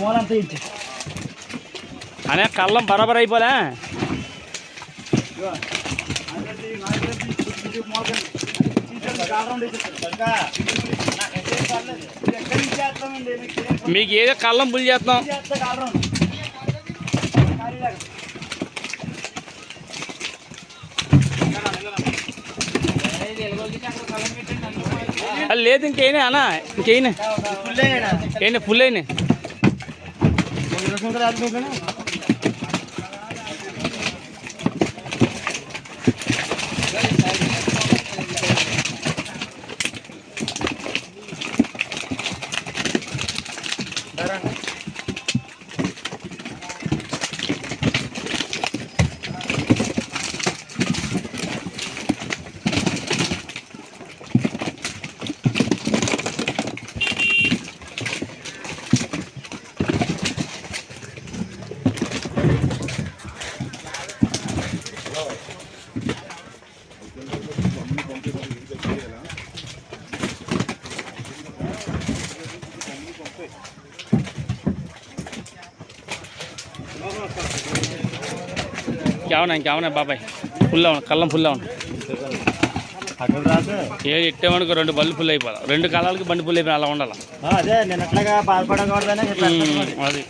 మూలంతా ఇచ్చి. అనే కళ్ళం బరాబర్ అయిపోలే. మీకు ఏదో కళ్ళం పుల్ చేస్తాం. లేదు ఇంకేనా అన్న? ఇంకేనా? ఏంటి ఫుల్ আদমি ఇంకేమన్నా ఇంకేమన్నా బాబాయ్? ఫుల్ అవును? కళ్ళం ఫుల్ అవును? ఏది ఇట్టేమనుకో రెండు బళ్ళు ఫుల్ అయిపోవాలి రెండు కళ్ళకి బండి ఫుల్ అయిపోయి అలా ఉండాలి? అదే.